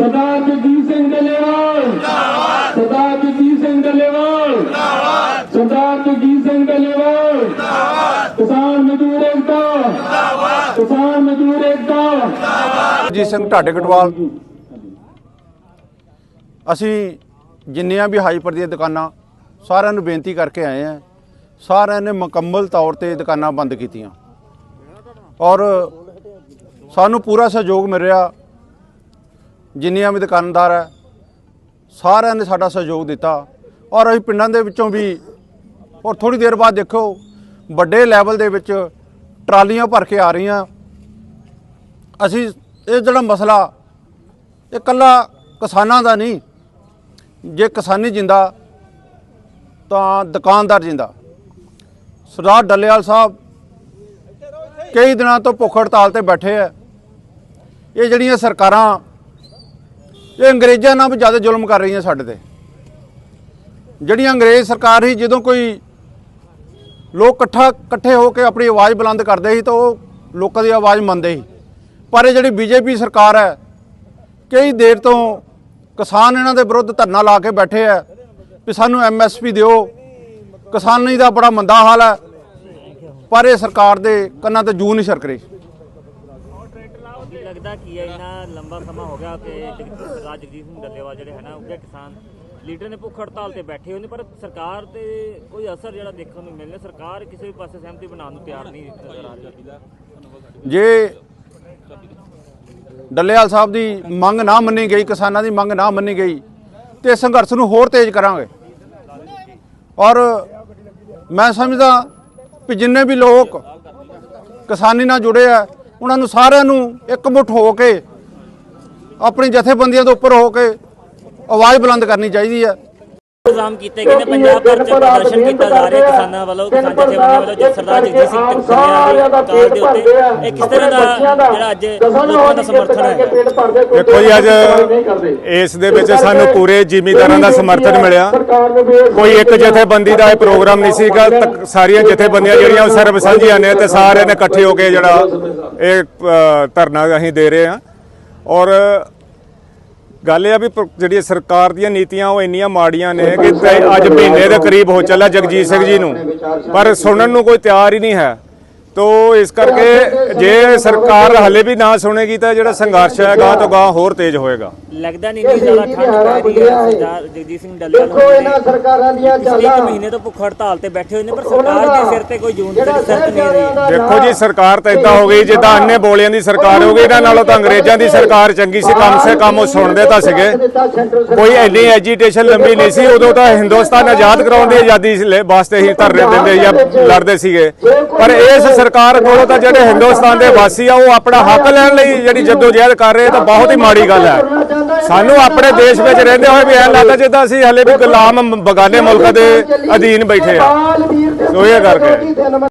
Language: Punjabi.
ਸਰਦਾਰ ਜਗਜੀਤ ਸਿੰਘ ਡੱਲੇਵਾਲ। ਜਿੰਦਾਬਾਦ। ਸਰਦਾਰ ਜਗਜੀਤ ਸਿੰਘ ਡੱਲੇਵਾਲ। ਜਿੰਦਾਬਾਦ। ਸਰਦਾਰ ਜਗਜੀਤ ਸਿੰਘ ਡੱਲੇਵਾਲ। ਜਿੰਦਾਬਾਦ। ਕਿਸਾਨ ਮਜ਼ਦੂਰ ਏਕਤਾ। ਜਿੰਦਾਬਾਦ। ਕਿਸਾਨ ਮਜ਼ਦੂਰ ਏਕਤਾ। ਜੀ ਸਿੰਘ ਢਾਡੇ ਕਟਵਾਲ ਅਸੀਂ ਜਿੰਨੀਆਂ ਵੀ ਹਾਈਪਰ ਦੀਆਂ ਦੁਕਾਨਾਂ ਸਾਰਿਆਂ ਨੂੰ ਬੇਨਤੀ ਕਰਕੇ ਆਏ ਆ ਸਾਰਿਆਂ ਨੇ ਮੁਕੰਮਲ ਤੌਰ ਤੇ ਦੁਕਾਨਾਂ ਬੰਦ ਕੀਤੀਆਂ। ਔਰ ਸਾਨੂੰ ਪੂਰਾ ਸਹਿਯੋਗ ਮਿਲ ਰਿਹਾ। ਜਿੰਨੀਆਂ ਵੀ ਦੁਕਾਨਦਾਰ ਹੈ ਸਾਰਿਆਂ ਨੇ ਸਾਡਾ ਸਹਿਯੋਗ ਦਿੱਤਾ। ਔਰ ਅਸੀਂ ਪਿੰਡਾਂ ਦੇ ਵਿੱਚੋਂ ਵੀ ਔਰ ਥੋੜੀ ਦੇਰ ਬਾਅਦ ਦੇਖੋ, ਵੱਡੇ ਲੈਵਲ ਦੇ ਵਿੱਚ ਟਰਾਲੀਆਂ ਭਰ ਕੇ ਆ ਰਹੀਆਂ। ਅਸੀਂ ਇਹ ਜਿਹੜਾ ਮਸਲਾ, ਇਹ ਇਕੱਲਾ ਕਿਸਾਨਾਂ ਦਾ ਨਹੀਂ। ਜੇ ਕਿਸਾਨੀ ਜਿੰਦਾ, ਤਾਂ ਦੁਕਾਨਦਾਰ ਜਿੰਦਾ। ਸਰਦਾਰ ਡੱਲੇਵਾਲ ਸਾਹਿਬ ਕਈ ਦਿਨਾਂ ਤੋਂ ਭੁੱਖ ਹੜਤਾਲ ਤੇ ਬੈਠੇ ਆ। ਇਹ ਜਿਹੜੀਆਂ ਸਰਕਾਰਾਂ ਇਹ ਅੰਗਰੇਜ਼ਾਂ ਨਾਲ ਵੀ ਜ਼ਿਆਦਾ ਜ਼ੁਲਮ ਕਰ ਰਹੀਆਂ ਸਾਡੇ ਤੇ। ਜਿਹੜੀ ਅੰਗਰੇਜ਼ ਸਰਕਾਰ ਸੀ, ਜਦੋਂ ਕੋਈ ਲੋਕ ਇਕੱਠਾ ਇਕੱਠੇ ਹੋ ਕੇ ਆਪਣੀ ਆਵਾਜ਼ ਬੁਲੰਦ ਕਰਦੇ ਸੀ ਤਾਂ ਉਹ ਲੋਕਾਂ ਦੀ ਆਵਾਜ਼ ਮੰਨਦੇ ਸੀ। ਪਰ ਇਹ ਜਿਹੜੀ ਬੀਜੇਪੀ ਸਰਕਾਰ ਹੈ, ਕਈ ਦੇਰ ਤੋਂ ਕਿਸਾਨ ਇਹਨਾਂ ਦੇ ਵਿਰੁੱਧ ਧਰਨਾ ਲਾ ਕੇ ਬੈਠੇ ਆ ਵੀ ਸਾਨੂੰ ਐਮਐਸਪੀ ਦਿਓ। ਕਿਸਾਨੀ ਦਾ ਬੜਾ ਮੰਦਾ ਹਾਲ ਹੈ, ਪਰ ਇਹ ਸਰਕਾਰ ਦੇ ਕੰਨਾਂ ਤੇ ਜੂ ਨਹੀਂ ਸਰਕ ਰਹੀ। ਲੱਗਦਾ ਕੀ ਹੈ, ਇੰਨਾ ਲੰਬਾ ਸਮਾਂ ਹੋ ਗਿਆ ਕਿ ਜਗ- ਸਰਦਾਰ ਜਗਜੀਤ ਸਿੰਘ ਡੱਲੇਵਾਲ ਜਿਹੜੇ ਹੈ ਨਾ ਉੱਗੇ ਕਿਸਾਨ ਲੀਡਰ ਨੇ ਭੁੱਖ ਹੜਤਾਲ ਤੇ ਬੈਠੇ ਹੋਏ ਨੇ, ਪਰ ਸਰਕਾਰ ਤੇ ਕੋਈ ਅਸਰ ਜਿਹੜਾ ਦੇਖਣ ਨੂੰ ਮਿਲਣਾ ਸਰਕਾਰ ਕਿਸੇ ਵੀ ਪਾਸੇ ਸਹਿਮਤੀ ਬਣਾਉਣ ਨੂੰ ਤਿਆਰ ਨਹੀਂ ਨਜ਼ਰ ਆ ਰਹੀ। ਜੇ ਡੱਲੇਵਾਲ ਸਾਹਿਬ ਦੀ ਮੰਗ ਨਾ ਮੰਨੀ ਗਈ, ਕਿਸਾਨਾਂ ਦੀ ਮੰਗ ਨਾ ਮੰਨੀ ਗਈ, ਤੇ ਸੰਘਰਸ਼ ਨੂੰ ਹੋਰ ਤੇਜ਼ ਕਰਾਂਗੇ। ਔਰ ਮੈਂ ਸਮਝਦਾ ਕਿ ਜਿੰਨੇ ਵੀ ਲੋਕ ਕਿਸਾਨੀ ਨਾਲ ਜੁੜੇ ਆ ਉਹਨਾਂ ਨੂੰ ਸਾਰਿਆਂ ਨੂੰ ਇਕਮੁੱਠ ਹੋ ਕੇ ਆਪਣੀ ਜਥੇਬੰਦੀਆਂ ਦੇ ਉੱਪਰ ਹੋ ਕੇ ਆਵਾਜ਼ ਬੁਲੰਦ ਕਰਨੀ ਚਾਹੀਦੀ ਹੈ। ਇੰਤਜ਼ਾਮ ਕੀਤੇ ਗਏ ਨੇ ਪੰਜਾਬ ਭਰ ਚ ਪ੍ਰਦਰਸ਼ਨ ਕੀਤਾ ਜਾ ਰਿਹਾ ਕਿਸਾਨਾਂ ਵੱਲੋਂ ਕਿਸਾਨ ਜਥੇਬੰਦੀਆਂ ਵੱਲੋਂ ਜੋ ਸਰਦਾਰ ਜਗਜੀਤ ਸਿੰਘ ਢਿੱਲੋਂ ਦੀ ਕਾਲ ਦੇ ਉੱਤੇ ਇਹ ਕਿਸ ਤਰ੍ਹਾਂ ਦਾ ਜਿਹੜਾ ਅੱਜ ਲੋਕਾਂ ਦਾ ਸਮਰਥਨ ਹੈ? ਦੇਖੋ ਜੀ ਅੱਜ ਇਸ ਦੇ ਵਿੱਚ ਸਾਨੂੰ ਪੂਰੇ ਜ਼ਿਮੀਂਦਾਰਾਂ ਦਾ ਸਮਰਥਨ ਮਿਲਿਆ। ਕੋਈ ਇੱਕ ਜਥੇਬੰਦੀ ਦਾ ਇਹ ਪ੍ਰੋਗਰਾਮ ਨਹੀਂ ਸੀਗਾ ਸਾਰੀਆਂ ਜਥੇਬੰਦੀਆਂ ਜਿਹੜੀਆਂ ਉਹ ਸਰਬ ਸਾਂਝੀਆਂ ਨੇ ਤੇ ਸਾਰਿਆਂ ਨੇ ਇਕੱਠੇ ਹੋ ਕੇ ਜਿਹੜਾ ਇਹ ਧਰਨਾ ਅਸੀਂ ਦੇ ਰਹੇ ਹਾਂ। ਔਰ ਗੱਲ ਇਹ ਆ ਵੀ ਪ- ਜਿਹੜੀ ਸਰਕਾਰ ਦੀਆਂ ਨੀਤੀਆਂ ਉਹ ਇੰਨੀਆਂ ਮਾੜੀਆਂ ਨੇ ਕਿ ਤੇ ਅੱਜ ਮਹੀਨੇ ਦੇ ਕਰੀਬ ਹੋ ਚੱਲਾ ਜਗਜੀਤ ਸਿੰਘ ਜੀ ਨੂੰ। ਪਰ ਸੁਣਨ ਨੂੰ ਕੋਈ ਤਿਆਰ ਹੀ ਨਹੀਂ ਹੈ। ਤੋ ਇਸ ਕਰਕੇ ਜੇ ਸਰਕਾਰ ਹਲੇ ਵੀ ਨਾ ਸੁਣੇਗੀ ਤਾਂ ਜਿਹੜਾ ਸੰਘਰਸ਼ ਹੈ ਗਾਂ ਤੋਂ ਗਾਂ ਹੋਰ ਤੇਜ਼ ਹੋਏਗਾ। ਲੱਗਦਾ ਨਹੀਂ ਇੰਨੀ ਜ਼ਿਆਦਾ ਠੰਡ ਪੈ ਰਹੀ ਹੈ ਸਰਦਾਰ ਜਗਜੀਤ ਸਿੰਘ ਡੱਲੇਵਾਲ ਦੇਖੋ ਇਹਨਾਂ ਸਰਕਾਰਾਂ ਦੀਆਂ ਪਿਛਲੇ ਇੱਕ ਚਾਲਾਂ। ਮਹੀਨੇ ਤੋਂ ਭੁੱਖ ਹੜਤਾਲ ਤੇ ਬੈਠੇ ਹੋਏ ਨੇ ਪਰ ਸਰਕਾਰ ਦੇ ਸਿਰ ਤੇ ਕੋਈ ਜੂਨ ਤੱਕ ਸਰਕ ਨਹੀਂ ਰਹੀ। ਦੇਖੋ ਜੀ ਸਰਕਾਰ ਤਾਂ ਇਦਾਂ ਹੋ ਗਈ ਜਿੱਦਾਂ ਅੰਨੇ ਬੋਲਿਆਂ ਦੀ ਸਰਕਾਰ ਹੋ ਗਈ ਇਹਨਾਂ ਨਾਲੋਂ ਤਾਂ ਅੰਗਰੇਜ਼ਾਂ ਦੀ ਸਰਕਾਰ ਚੰਗੀ ਸੀ ਕਮ ਸੇ ਕਮ ਉਹ ਸੁਣਦੇ ਤਾਂ ਸੀਗੇ। ਕੋਈ ਇੰਨੀ ਐਜੀਟੇਸ਼ਨ ਲੰਬੀ ਨਹੀਂ ਸੀ ਉਦੋਂ ਤਾਂ ਹਿੰਦੁਸਤਾਨ ਆਜ਼ਾਦ ਕਰਾਉਣ ਦੀ ਆਜ਼ਾਦੀ ਲਈ ਵਾਸਤੇ ਹੀ ਧਰਨੇ ਦਿੰਦੇ ਜਾਂ ਲੜਦੇ ਸੀਗੇ। ਪਰ ਇਸ ਸਰਕਾਰ ਕੋਲੋਂ ਤਾਂ ਜਿਹੜੇ ਹਿੰਦੁਸਤਾਨ ਦੇ ਵਾਸੀ ਆ, ਉਹ ਆਪਣਾ ਹੱਕ ਲੈਣ ਲਈ ਜਿਹੜੀ ਜਦੋਜਹਿਦ ਕਰ ਰਹੇ ਤਾਂ ਬਹੁਤ ਹੀ ਮਾੜੀ ਗੱਲ ਹੈ ਸਾਨੂੰ ਆਪਣੇ ਦੇਸ਼ ਵਿੱਚ ਰਹਿੰਦੇ ਹੋਏ ਵੀ ਐਂ ਲੱਗਦਾ ਜਿੱਦਾਂ ਅਸੀਂ ਹਲੇ ਵੀ ਗੁਲਾਮ ਬਗਾਨੇ ਮੁਲਕ ਦੇ ਅਧੀਨ ਬੈਠੇ ਆ ਸੋ ਇਹ ਕਰਕੇ।